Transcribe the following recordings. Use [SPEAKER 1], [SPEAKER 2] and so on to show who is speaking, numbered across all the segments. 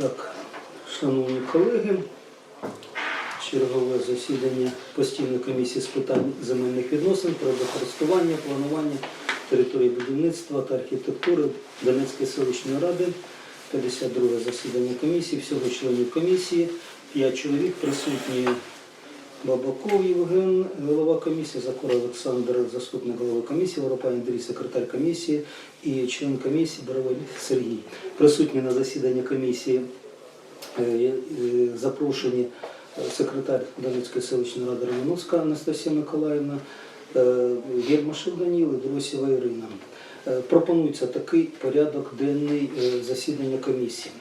[SPEAKER 1] Так, шановні колеги, чергове засідання постійної комісії з питань земельних відносин, природокористування, планування території будівництва та архітектури Донецької селищної ради. 52 засідання комісії, всього членів комісії, 5 чоловік присутні. Бабаков Євген, голова комісії, Закор Олександр, заступник голови комісії, Воропай Андрій, секретар комісії і член комісії Боровий Сергій. Присутні на засіданні комісії е, е, запрошені е, секретар Донецької селищної ради Романовська Анастасія Миколаївна, Єрмашев Даніл і Дросєва Ірина. Пропонується такий порядок денний засідання комісії.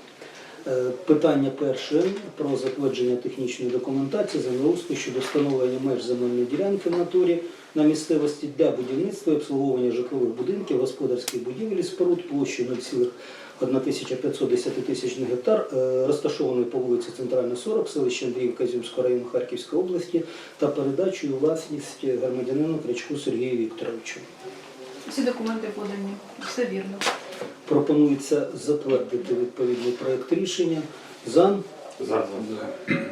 [SPEAKER 1] Е, Питання перше про затвердження технічної документації землеустрою щодо встановлення меж земельної ділянки в натурі на місцевості для будівництва і обслуговування житлових будинків, господарських будівель і споруд площею 0,1510 тисячних гектар, е, розташованої по вулиці Центральна 40, селище Андріївка Зюмського району Харківської області та передачею власність громадянину Крячку Сергію Вікторовичу.
[SPEAKER 2] Всі документи подані, все вірно.
[SPEAKER 1] Пропонується затвердити відповідний проект рішення. За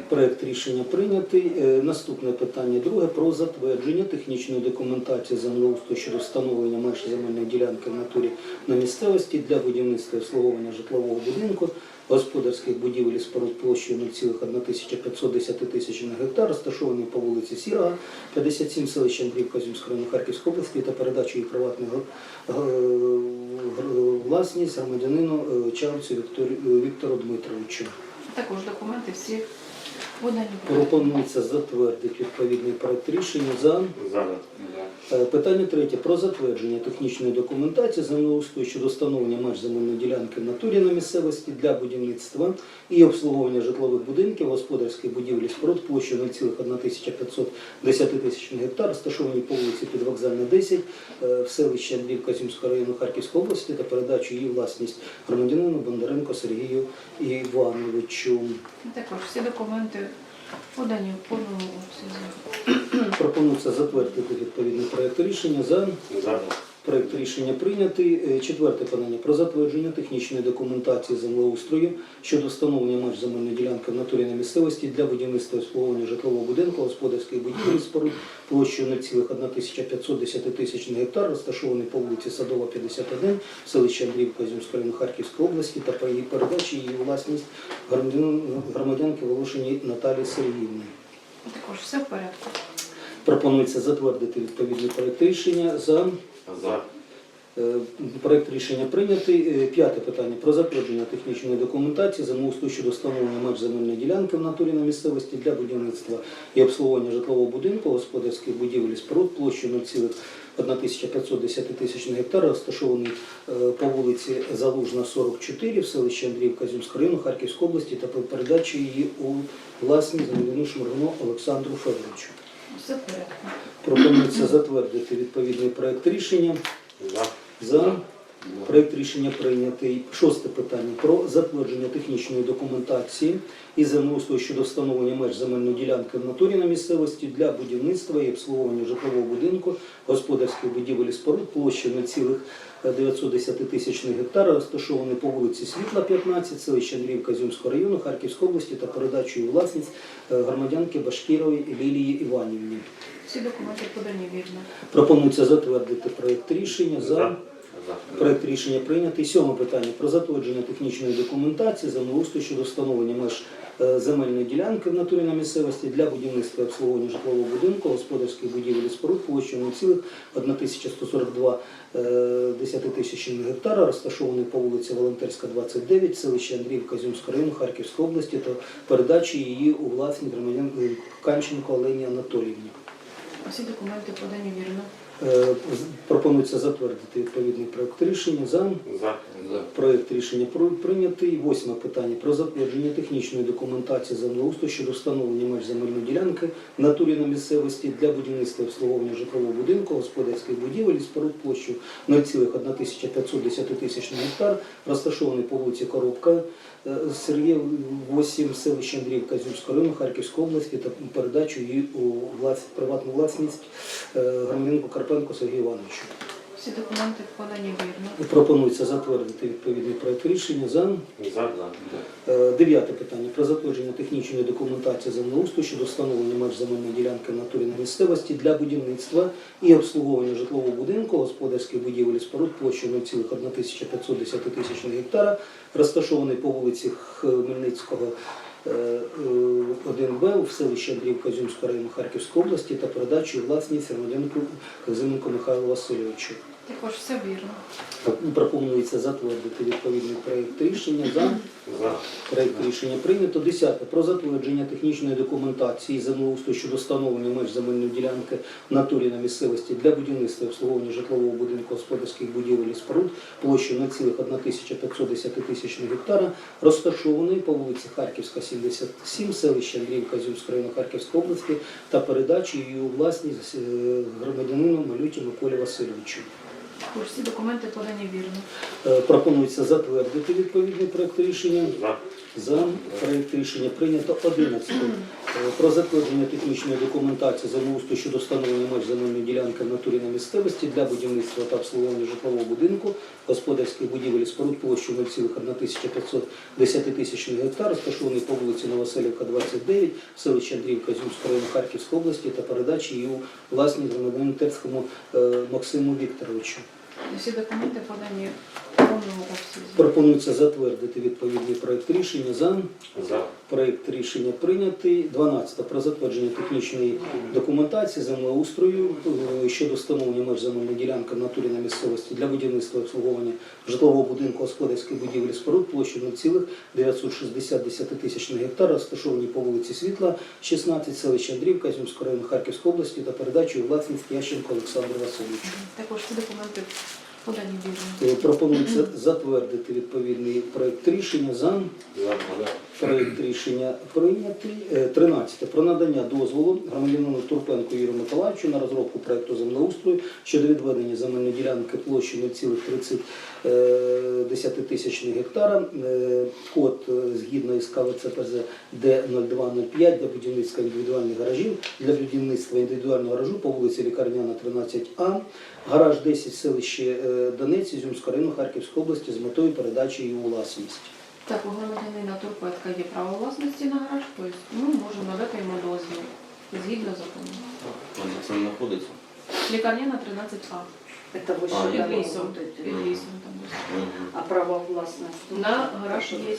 [SPEAKER 1] Проект рішення прийнятий. Е, Наступне питання друге про затвердження технічної документації землеустрою щодо встановлення меж земельної ділянки в натурі на місцевості для будівництва і обслуговування житлового будинку, господарських будівель і споруд площею 0,1510 тисяч на гектар, розташований по вулиці Сірага, 57 селища Андріївка району Харківської області та передачу її гр- власність громадянину е, Чавцю Віктору Дмитровичу.
[SPEAKER 2] Також документи всі подані.
[SPEAKER 1] Пропонується затвердити відповідний проект рішення за
[SPEAKER 3] За.
[SPEAKER 1] Е, питання третє про затвердження технічної документації землеустрою щодо встановлення меж земельної ділянки в натурі на місцевості для будівництва і обслуговування житлових будинків, господарських будівель і споруд площею 0,1510 тисяч гектар, розташовані по вулиці Підвокзальна 10 е, в селищі Андріївка Зімського району Харківської області та передачу її власність громадянину Бондаренко Сергію Івановичу.
[SPEAKER 2] Також всі документи подані в повному обсязі.
[SPEAKER 1] Пропонується затвердити відповідний проєкт рішення за
[SPEAKER 3] За.
[SPEAKER 1] Проект рішення прийнятий. Е, Четверте питання про затвердження технічної документації землеустрою щодо встановлення меж земельної ділянки в натурі на місцевості для будівництва обслуговування житлового будинку, господарських будівель споруд площею 0,1510 тисяч на гектар, розташований по вулиці Садова, 51, в селищі Андріївка району Харківської області та по її передачі її власність громадянки Волошині Наталії Сергіївни.
[SPEAKER 2] Також все в порядку.
[SPEAKER 1] Пропонується затвердити відповідний проект рішення за
[SPEAKER 3] За.
[SPEAKER 1] Е, Проект рішення прийнятий. Е, П'яте питання про затвердження технічної документації землеустрою щодо встановлення меж земельної ділянки в натурі на місцевості для будівництва і обслуговування житлового будинку, господарських будівель і споруд площею 0,1510 тисяч гектар, розташований е, по вулиці Залужна, 44 в селищі Андріївка Зюмського району Харківської області та передачі її у власність громадянину Шмаргуну Олександру Федоровичу.
[SPEAKER 2] Все порядку.
[SPEAKER 1] Пропонується затвердити відповідний проект рішення.
[SPEAKER 3] За.
[SPEAKER 1] За проект рішення прийнятий. Шосте питання про затвердження технічної документації і землеустрою щодо встановлення меж земельної ділянки в натурі на місцевості для будівництва і обслуговування житлового будинку, господарських будівель і споруд площею 0,910 тисяч гектара, розташований по вулиці Світла, 15, селище Андріївка Зюмського району Харківської області та передачею у власність е, громадянки Башкірової Лілії Іванівні.
[SPEAKER 2] Всі документи подані вірно.
[SPEAKER 1] Пропонується затвердити проект рішення за. Проект рішення прийнятий. Сьоме питання про затвердження технічної документації землеустрою щодо встановлення меж е, земельної ділянки в натурі на місцевості для будівництва і обслуговування житлового будинку, господарських будівель і споруд площею 0,1142 10 гектара, розташований по вулиці Волонтерська, 29, селище Андріївка Зюмського району Харківської області та передачі її у власність громадян е, Канченко Олені Анатоліївні.
[SPEAKER 2] Всі документи подані вірно.
[SPEAKER 1] Е, Пропонується затвердити відповідний проект рішення за.
[SPEAKER 3] За.
[SPEAKER 1] Проект рішення про- прийнятий. Восьме питання про затвердження технічної документації землеустрою щодо встановлення меж земельної ділянки в натурі на місцевості для будівництва і обслуговування житлового будинку, господарських будівель і споруд площу 0,1510 тисяч гектар, розташований по вулиці Коробка е, Сергія 8, селище Андріївка Зюмського району Харківської області та передачу її у приватну власність е, громадянку Карпенко Сергію Івановичу.
[SPEAKER 2] Всі документи подані вірно.
[SPEAKER 1] Пропонується затвердити відповідний проект рішення за
[SPEAKER 3] За, за.
[SPEAKER 1] Е, Дев'яте питання про затвердження технічної документації землеустрою щодо встановлення меж земельної ділянки в натурі на місцевості для будівництва і обслуговування житлового будинку, господарських будівель і споруд площею 0,1510 тисячних гектара, розташований по вулиці Хмельницького. Е, е, 1Б в селищі Андріївка Зюмського району Харківської області та передачу у власність громадянку Казименко Михайлу Васильовичу.
[SPEAKER 2] Також все вірно.
[SPEAKER 1] Пропонується затвердити відповідний проєкт рішення за
[SPEAKER 3] За.
[SPEAKER 1] Проект рішення прийнято. Десяте. Про затвердження технічної документації землеустрою щодо встановлення меж земельної ділянки в натурі на місцевості для будівництва і обслуговування житлового будинку господарських будівель і споруд площею 0,1510 тисячних гектара, розташованої по вулиці Харківська, 77, селище Андріївка Зюмського району Харківської області та передачі її у власність е, громадянину Малюті Миколі Васильовичу.
[SPEAKER 2] Також всі документи подані вірно.
[SPEAKER 1] Е, Пропонується затвердити відповідний проект рішення.
[SPEAKER 3] За.
[SPEAKER 1] За проект рішення прийнято 11. Е, Про затвердження технічної документації землеустрою щодо встановлення меж земельної ділянки в натурі на місцевості для будівництва та обслуговування житлового будинку, господарських будівель споруд площею 0,1510 тисячних гектар, розташований по вулиці Новоселівка, 29, в селищі Андріївка Зюмського району Харківської області та передачі її у власність громадянину Терському е, Максиму Вікторовичу.
[SPEAKER 2] Всі документи подані.
[SPEAKER 1] Пропонується затвердити відповідний проект рішення за.
[SPEAKER 3] За.
[SPEAKER 1] Проект рішення прийнятий. 12. Про затвердження технічної документації землеустрою е, щодо встановлення меж земельної ділянки в натурі на місцевості для будівництва обслуговування житлового будинку господарських будівель і споруд площею 0,960 тисячних гектар, розташовані по вулиці Світла, 16, селище Андрівка, Зюмського району Харківської області та передачу власність Ященко Олександру Васильовичу.
[SPEAKER 2] Також всі документи подані вірно.
[SPEAKER 1] Е, Пропонується затвердити відповідний проект рішення за. Проект рішення прийнятий. Е, 13. Про надання дозволу громадянину Турпенку Юрію Миколаївичу на розробку проекту землеустрою щодо відведення земельної ділянки площі 0,30 тисячних гектара. Е, Код е, згідно із КВЦПЗ Д0205 для будівництва індивідуальних гаражів, для будівництва індивідуального гаражу по вулиці Лікарняна 13А, гараж 10 селище е, Донець, Ізюмського району Харківської області з метою передачі її у власність.
[SPEAKER 2] Так, у громадянина Турпетка є право власності на гараж, тобто ми можемо надати йому дозвіл згідно закону.
[SPEAKER 4] Он це знаходиться.
[SPEAKER 2] Лікарняна 13А.
[SPEAKER 5] Это вы
[SPEAKER 4] А, я
[SPEAKER 5] там
[SPEAKER 2] лісом. там.
[SPEAKER 5] А право властности?
[SPEAKER 2] На гараж є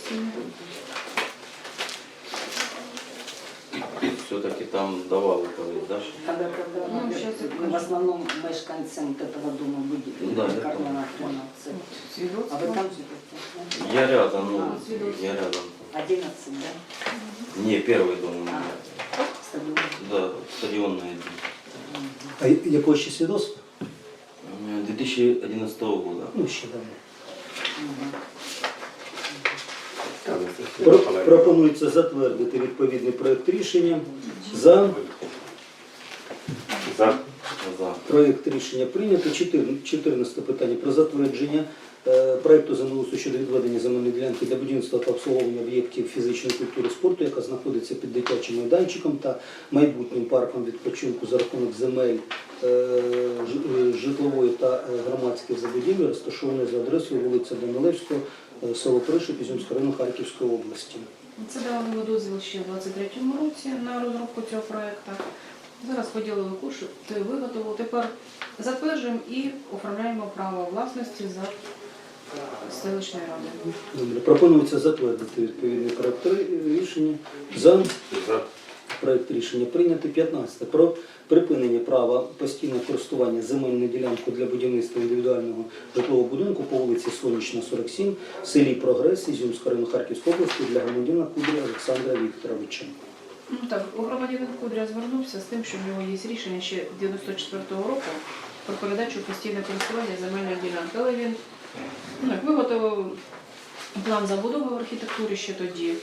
[SPEAKER 4] Все-таки там давали колись, да? що?
[SPEAKER 5] Когда-то
[SPEAKER 2] Ну,
[SPEAKER 5] давно,
[SPEAKER 2] щас я
[SPEAKER 5] в
[SPEAKER 2] покажу.
[SPEAKER 5] основном мешканцам вот этого дома были.
[SPEAKER 4] Ну да, я
[SPEAKER 5] Кармана
[SPEAKER 4] помню.
[SPEAKER 5] 13. А
[SPEAKER 2] Свідоцтво.
[SPEAKER 5] вы там живете?
[SPEAKER 4] Я рядом, ну,
[SPEAKER 2] А, свідоцтво.
[SPEAKER 4] я рядом.
[SPEAKER 5] 11, да?
[SPEAKER 4] Не, первый дом у меня.
[SPEAKER 5] Стадион.
[SPEAKER 4] Да, стадионный.
[SPEAKER 1] А якого ще свідоцтва?
[SPEAKER 4] М, 2011 года.
[SPEAKER 1] Ну, ще давно.
[SPEAKER 5] Мгм.
[SPEAKER 1] Про- Пропонується затвердити відповідний проект рішення. За
[SPEAKER 3] За.
[SPEAKER 4] За.
[SPEAKER 1] проект рішення прийнято. 14 14 питання про затвердження е, проекту землеустрою щодо відведення земельної ділянки для будівництва та обслуговування об'єктів фізичної культури спорту, яка знаходиться під дитячим майданчиком та майбутнім парком відпочинку за рахунок земель е, ж- е, житлової та е, громадських забудівель, розташованої за адресою вулиця Данилевського, село Пришип, Ізюмського району Харківської області.
[SPEAKER 2] Це давали ми дозвіл ще в 23-му році на розробку цього проєкту. Зараз поділили кошти, виготовили. Тепер затверджуємо і оформляємо право власності за селищної ради.
[SPEAKER 1] Добре. Пропонується затвердити відповідний проект ри- рішення. За Проект рішення прийнято. 15. Про припинення права постійного користування земельною ділянкою для будівництва індивідуального житлового будинку по вулиці Сонячна, 47, в селі Прогрес, Ізюмського району Харківської області для громадянина Кудря Олександра Вікторовича.
[SPEAKER 2] Ну так, громадянин Кудря звернувся з тим, що в нього є рішення ще 94-го року про передачу постійне користування земельної ділянки. Але він ну, виготовив план забудови в архітектурі ще тоді,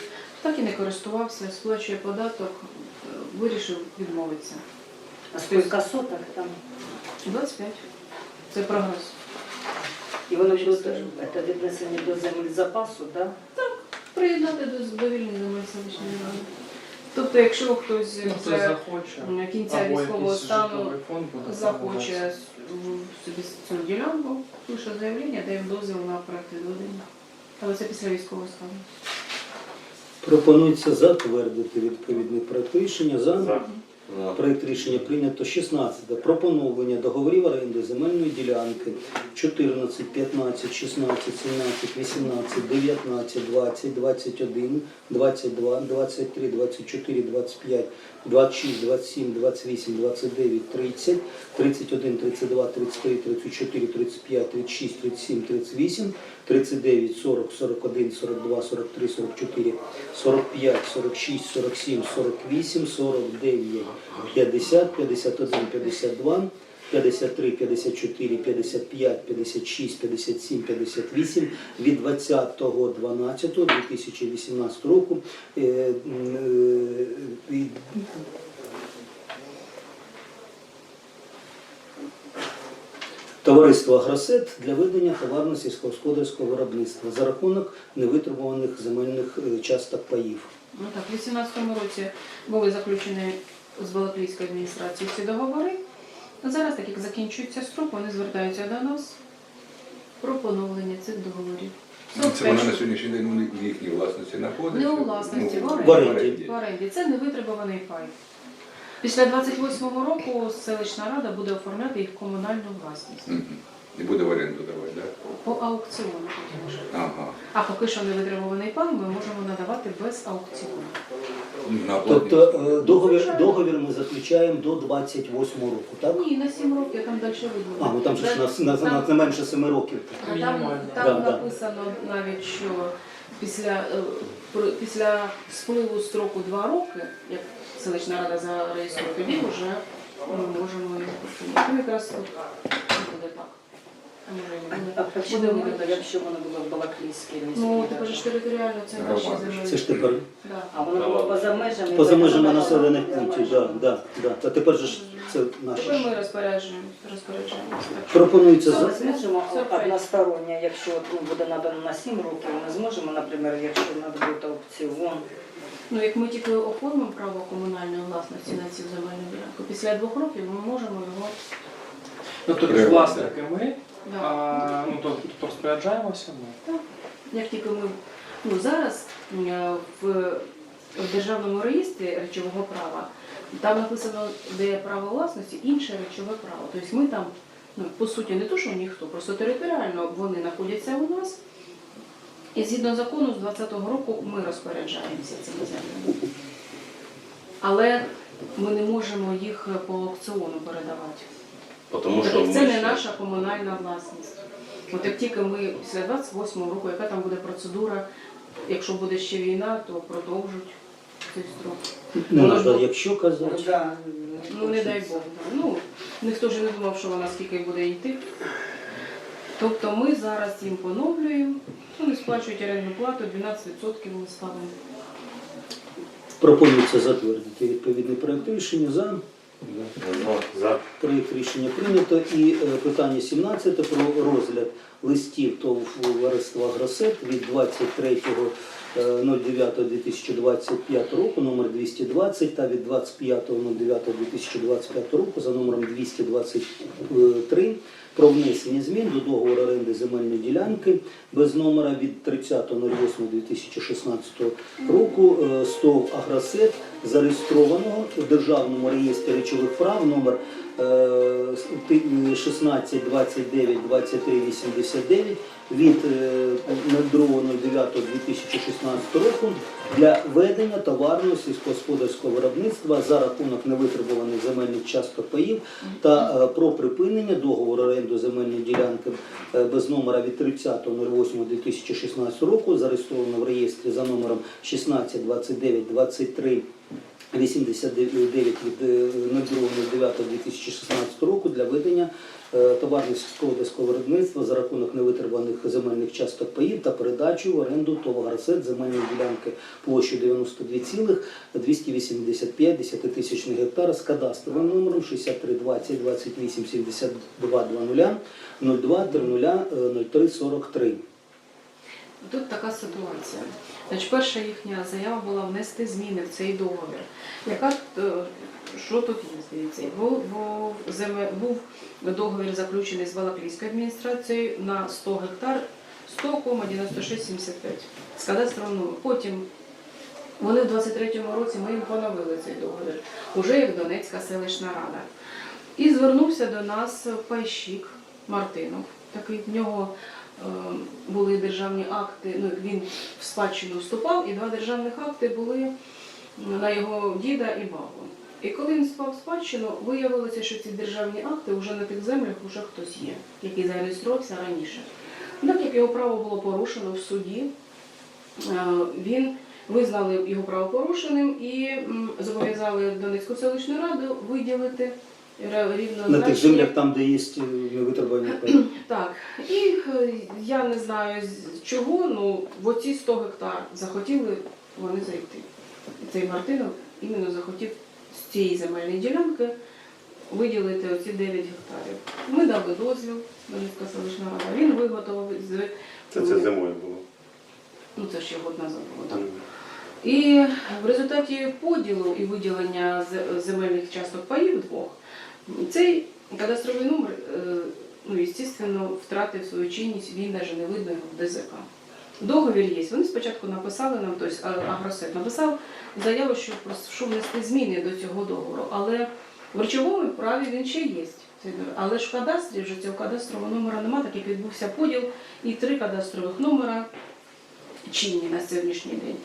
[SPEAKER 2] так і не користувався, сплачує податок, е, вирішив відмовитися.
[SPEAKER 5] А сколько соток там?
[SPEAKER 2] 25. Це прогрес.
[SPEAKER 5] І воно буде, це віднесення до земель запасу, так? да?
[SPEAKER 2] Приєднати до довільної земель селищної ради. Тобто, якщо хтось
[SPEAKER 3] Хто
[SPEAKER 2] вже
[SPEAKER 3] захоче,
[SPEAKER 2] кінця
[SPEAKER 3] або
[SPEAKER 2] військового стану
[SPEAKER 3] фонд
[SPEAKER 2] захоче собі цю ділянку, пише заявлення, дає дозвіл на проект відведення. Але це після військового стану.
[SPEAKER 1] Пропонується затвердити відповідний проект рішення за.
[SPEAKER 4] За.
[SPEAKER 1] Проект рішення прийнято 16. Про поновлення договорів оренди земельної ділянки 14, 15, 16, 17, 18, 19, 20, 21, 22, 23, 24, 25, 26, 27, 28, 29, 30, 31, 32, 33, 34, 35, 36, 37, 38, 39, 40, 41, 42, 43, 44, 45, 46, 47, 48, 49, 50, 51, 52, 53, 54, 55, 56, 57, 58 від 20.12.2018 року Товариство Агросет для ведення товарно-сільськогосподарського виробництва за рахунок невитребуваних земельних е, часток паїв.
[SPEAKER 2] Ну так, у 2018 році були заключені з Балаклійською адміністрацією ці договори. Зараз, так як закінчується строк, вони звертаються до нас про поновлення цих договорів. Срок
[SPEAKER 6] Це вона на сьогоднішній день у їхній власності знаходиться?
[SPEAKER 2] Не у власності,
[SPEAKER 6] Ну,
[SPEAKER 2] в оренді.
[SPEAKER 1] В оренді.
[SPEAKER 2] в оренді. Це невитребуваний пай. Після 28-го року селищна рада буде оформляти їх комунальну власність.
[SPEAKER 6] Мгм. І буде в оренду давати, так?
[SPEAKER 2] По аукціону потім вже.
[SPEAKER 6] Ага.
[SPEAKER 2] А поки що невитребуваний пай ми можемо надавати без аукціону.
[SPEAKER 6] На оплату.
[SPEAKER 1] Тобто е, договір, договір ми заключаємо до 28 року, так?
[SPEAKER 2] Ні, на 7 років там далі видно.
[SPEAKER 1] А, ну там же ж на, на, на, на менше 7 років.
[SPEAKER 2] А Там,
[SPEAKER 3] Мінімально.
[SPEAKER 2] там
[SPEAKER 1] Да, да.
[SPEAKER 2] написано навіть, що після, е, про- після спливу строку 2 роки, як селищна рада зареєструє, тоді вже ми можемо його починати. Ну, якраз тут буде так. А може і не
[SPEAKER 5] А
[SPEAKER 2] буде.
[SPEAKER 5] чому
[SPEAKER 2] Буде
[SPEAKER 5] не
[SPEAKER 2] видно.
[SPEAKER 5] якщо воно було в Балаклійській міській?
[SPEAKER 2] Ну,
[SPEAKER 5] раді?
[SPEAKER 2] тепер ж територіально це наші землі.
[SPEAKER 1] Це ж тепер
[SPEAKER 2] Да.
[SPEAKER 5] А воно було поза межами?
[SPEAKER 1] поза межами населених пунктів. Да, да, да. А тепер же ж це наше.
[SPEAKER 2] Тепер ми розпоряджуємо, розпоряджаємося.
[SPEAKER 1] Пропонується
[SPEAKER 5] Ми зможемо односторонньо, якщо ну, буде надано на 7 років, ми зможемо, наприклад, якщо треба буде аукціон,
[SPEAKER 2] Ну, як ми тільки оформимо право комунальної власності на цю земельну ділянку, після двох років ми можемо його
[SPEAKER 3] Ну тобто власники ми,
[SPEAKER 2] да,
[SPEAKER 3] а, ну то тобто розпоряджаємося ми.
[SPEAKER 2] Як тільки ми ну зараз е, в, в державному реєстрі речового права там написано, де є право власності, інше речове право. Тобто ми там, ну по суті, не то, що ніхто, просто територіально вони знаходяться у нас. І згідно закону з 2020 року ми розпоряджаємося цими землями. Але ми не можемо їх по аукціону передавати.
[SPEAKER 4] Потому
[SPEAKER 2] Так
[SPEAKER 4] що
[SPEAKER 2] це
[SPEAKER 4] ми
[SPEAKER 2] не
[SPEAKER 4] ще-
[SPEAKER 2] наша комунальна власність. От як тільки ми після 28-го року, яка там буде процедура, якщо буде ще війна, то продовжуть цей строк.
[SPEAKER 1] не
[SPEAKER 2] Воно ж
[SPEAKER 1] треба,
[SPEAKER 2] було-
[SPEAKER 1] якщо казати.
[SPEAKER 5] да,
[SPEAKER 2] Ну не дай Бог. Ну ніхто ж не думав, що вона скільки буде йти. Тобто ми зараз їм поновлюємо, вони сплачують орендну плату, 12% ми ставимо.
[SPEAKER 1] Пропонується затвердити відповідний проект рішення за.
[SPEAKER 4] За.
[SPEAKER 1] Проєкт рішення прийнято. І е, питання 17 про розгляд листів ТОВ товариства «Агросет» від е, 23.09.2025 року номер 220 та від 25.09.2025 року за номером 223 про внесення змін до договору оренди земельної ділянки без номера від 30.08.2016 року е, СТОВ «Агросет» зареєстрованого у Державному реєстрі речових прав номер 16 29 23 89 від е, 02.09.2016 року для ведення товарного сільськогосподарського виробництва за рахунок невитребуваних земельних часток паїв та е, про припинення договору оренду земельної ділянки е, без номера від 30.08.2016 року, зареєстровано в реєстрі за номером 16 29 23 89 від е, 02.09.2016 року для ведення е, товарного сільськогосподарського виробництва за рахунок невитребуваних земельних часток паїв та передачу в оренду ТОВ земельної ділянки площею 92,285 десятитисячних гектара з кадастровим номером 63 20 28 72 00 02 00 03 43.
[SPEAKER 2] Тут така ситуація. Значить, перша їхня заява була внести зміни в цей договір. Яка е, що тут є? Дивіться, був, був, договір заключений з Балаклійською адміністрацією на 100 гектар 100,9675 з кадастровим номером. Потім вони в 23-му році ми їм поновили цей договір, уже як Донецька селищна рада. І звернувся до нас пайщик Мартинов. Такий в нього були державні акти. Ну він в спадщину вступав, і два державних акти були на його діда і бабу. І коли він спав в спадщину, виявилося, що ці державні акти вже на тих землях вже хтось є, який зареєструвався раніше. Так як його право було порушено в суді, е, він визнали його правопорушеним і зобов'язали Донецьку селищну раду виділити рівно
[SPEAKER 1] На тих землях, там, де є е, невитребувані паї.
[SPEAKER 2] Так, і е, я не знаю з чого, ну в оці 100 гектар захотіли вони зайти. І Цей Мартинов іменно захотів з цієї земельної ділянки виділити оці 9 гектарів. Ми дали дозвіл, Донецька селищна рада. Він виготовив з
[SPEAKER 7] Це, це зимою було.
[SPEAKER 2] ну це ще год назад було так. І в результаті поділу і виділення земельних часток паїв двох, цей кадастровий номер, е, ну, звісно, втратив свою чинність, він навіть не видно в ДЗК. Договір є. Вони спочатку написали нам, тобто Агросет написав заяву, що що внести зміни до цього договору. Але в речовому праві він ще є. Але ж в кадастрі вже цього кадастрового номера немає, так як відбувся поділ, і три кадастрових номера чинні на сьогоднішній день.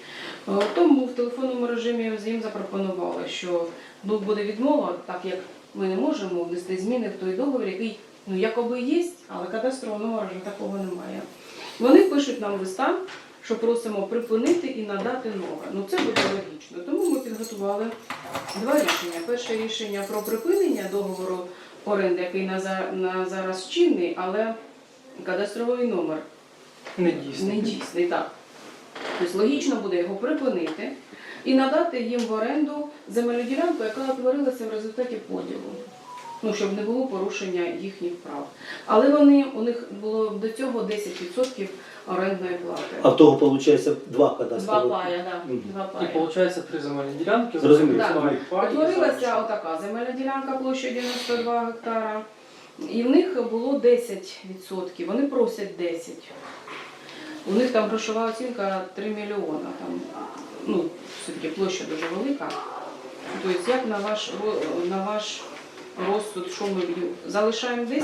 [SPEAKER 2] Е, Тому в телефонному режимі їм запропонували, що ну, буде відмова, так як ми не можемо внести зміни в той договір, який ну, якоби є, але кадастрового номера вже такого немає. Вони пишуть нам листа, що просимо припинити і надати нове. Ну це буде логічно. Тому ми підготували два рішення. Перше рішення про припинення договору оренди, який на, за- на зараз чинний, але кадастровий номер
[SPEAKER 3] Не дійсно.
[SPEAKER 2] не дійсний, так. Тобто логічно буде його припинити і надати їм в оренду земельну ділянку, яка утворилася в результаті поділу. Ну, щоб не було порушення їхніх прав. Але вони, у них було до цього 10% орендної плати.
[SPEAKER 1] А в того, виходить, два
[SPEAKER 2] Два
[SPEAKER 1] кадастрових.
[SPEAKER 2] пая, да,
[SPEAKER 1] Мгм.
[SPEAKER 2] два
[SPEAKER 3] І
[SPEAKER 2] пая.
[SPEAKER 3] виходить три земельні ділянки,
[SPEAKER 1] Зрозуміло.
[SPEAKER 3] і
[SPEAKER 2] Утворилася отака земельна ділянка площею 92 гектара. І в них було 10%, вони просять 10%. У них там грошова оцінка 3 мільйона. Там, ну, все-таки площа дуже велика. Тобто, як на ваш, на ваш розсуд, що ми? Залишаємо 10%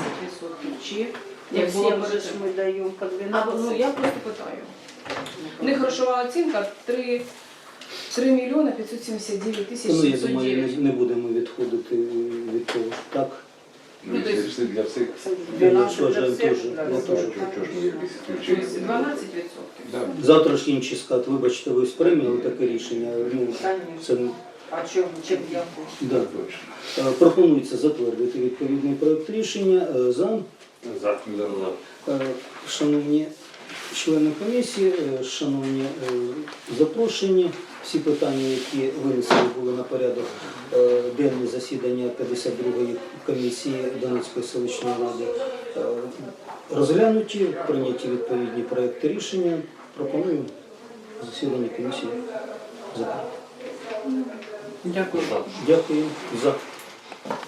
[SPEAKER 2] чи як було
[SPEAKER 5] Всім же
[SPEAKER 2] перед
[SPEAKER 5] ж ми даємо по
[SPEAKER 2] А, ну, я просто питаю. У них грошова оцінка 3, 3 мільйони 579 тисяч
[SPEAKER 1] Ну, я думаю,
[SPEAKER 2] 709.
[SPEAKER 1] не, не будемо відходити від того, що так.
[SPEAKER 6] Ну, якщо все для всіх,
[SPEAKER 5] Це
[SPEAKER 1] Я
[SPEAKER 5] 12
[SPEAKER 1] вважаю,
[SPEAKER 5] для всіх,
[SPEAKER 1] теж,
[SPEAKER 5] для
[SPEAKER 6] ну,
[SPEAKER 5] всіх.
[SPEAKER 1] теж.
[SPEAKER 6] то чого ж ми
[SPEAKER 2] Тобто
[SPEAKER 6] исключення?
[SPEAKER 2] 12%.
[SPEAKER 6] Да.
[SPEAKER 1] Завтра ж інші скажуть, вибачте, ви сприйняли таке рішення. Ну, це
[SPEAKER 5] А чому? Чим я?
[SPEAKER 1] да.
[SPEAKER 6] Точно.
[SPEAKER 1] Е, Пропонується затвердити відповідний проект рішення. Е, За
[SPEAKER 7] За.
[SPEAKER 1] Е, Шановні члени комісії, шановні запрошені, всі питання, які винесені були на порядок денний засідання 52-ї комісії Донецької селищної ради, розглянуті, прийняті відповідні проекти рішення. Пропоную засідання комісії закрити.
[SPEAKER 3] Дякую.
[SPEAKER 1] Дякую за.